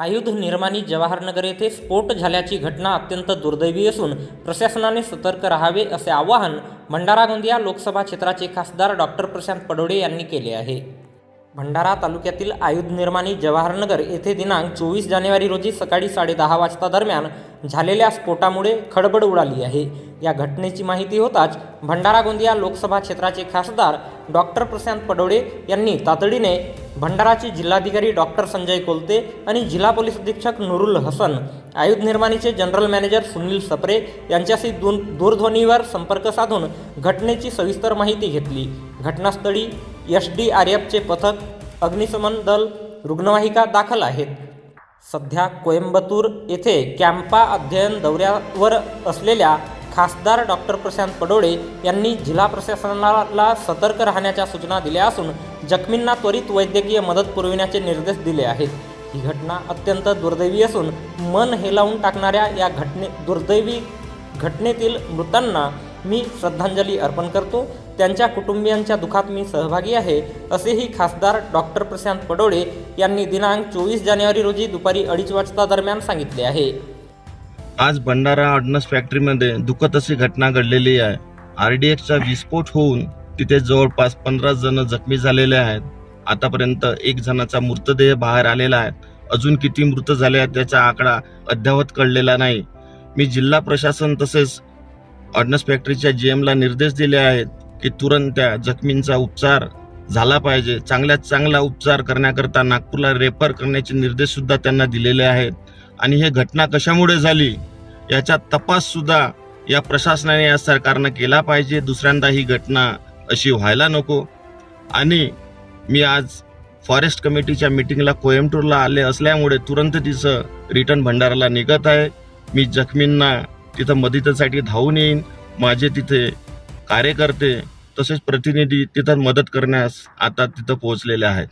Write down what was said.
आयुध निर्माणी जवाहरनगर येथे स्फोट झाल्याची घटना अत्यंत दुर्दैवी असून प्रशासनाने सतर्क राहावे असे आवाहन भंडारा गोंदिया लोकसभा क्षेत्राचे खासदार डॉक्टर प्रशांत पडोडे यांनी केले आहे. भंडारा तालुक्यातील आयुध निर्माणी जवाहरनगर येथे दिनांक चोवीस जानेवारी रोजी सकाळी साडेदहा वाजता दरम्यान झालेल्या स्फोटामुळे खडबड उडाली आहे. या घटनेची माहिती होताच भंडारा गोंदिया लोकसभा क्षेत्राचे खासदार डॉक्टर प्रशांत पडोडे यांनी तातडीने भंडाराचे जिल्हाधिकारी डॉक्टर संजय कोलते आणि जिल्हा पोलीस अधीक्षक नुरुल हसन आयुध निर्माणीचे जनरल मॅनेजर सुनील सप्रे यांच्याशी दूर दूरध्वनीवर संपर्क साधून घटनेची सविस्तर माहिती घेतली. घटनास्थळी एस डी आर एफचे पथक अग्निशमन दल रुग्णवाहिका दाखल आहेत. सध्या कोइंबतूर येथे कॅम्पा अध्ययन दौऱ्यावर असलेल्या खासदार डॉक्टर प्रशांत पडोळे यांनी जिल्हा प्रशासनाला सतर्क राहण्याच्या सूचना दिल्या असून जखमींना त्वरित वैद्यकीय मदत पुरविण्याचे निर्देश दिले आहेत. ही घटना अत्यंत दुर्दैवी असून मन हेलावून टाकणाऱ्या या घटने दुर्दैवी घटनेतील मृतांना मी श्रद्धांजली अर्पण करतो. त्यांच्या कुटुंबियांच्या दुखात मी सहभागी आहे असेही खासदार डॉक्टर प्रशांत पडोळे यांनी दिनांक चोवीस जानेवारी रोजी दुपारी अडीच वाजता दरम्यान सांगितले आहे. आज भंडारा ऑर्डनस फॅक्टरीमध्ये दुःखद अशी घटना घडलेली आहे. आर डी एक्सचा विस्फोट होऊन तिथे जवळपास पंधरा जण जखमी झालेले आहेत. आतापर्यंत एक जणाचा मृतदेह बाहेर आलेला आहे. अजून किती मृत झाले आहेत त्याचा आकडा अद्यावत कळलेला नाही. मी जिल्हा प्रशासन तसेच ऑर्डनस फॅक्टरीच्या जी एमला निर्देश दिले आहेत की तुरंत त्या जखमींचा उपचार झाला पाहिजे. चांगल्यात चांगला उपचार करण्याकरता नागपूरला रेफर करण्याचे निर्देशसुद्धा त्यांना दिलेले आहेत. आणि हे घटना कशामुळे झाली? याचा तपाससुद्धा या प्रशासनाने या सरकारनं केला पाहिजे. दुसऱ्यांदा ही घटना अशी व्हायला नको. आणि मी आज फॉरेस्ट कमिटीच्या मीटिंगला कोयंबटूरला आले असल्यामुळे तुरंत तिचं रिटर्न भंडाराला निघत आहे. मी जखमींना तिथं मदतीसाठी धावून येईन. माझे तिथे कार्यकर्ते तसेच प्रतिनिधी तिथं मदत करण्यास आता तिथं पोहोचलेले आहेत.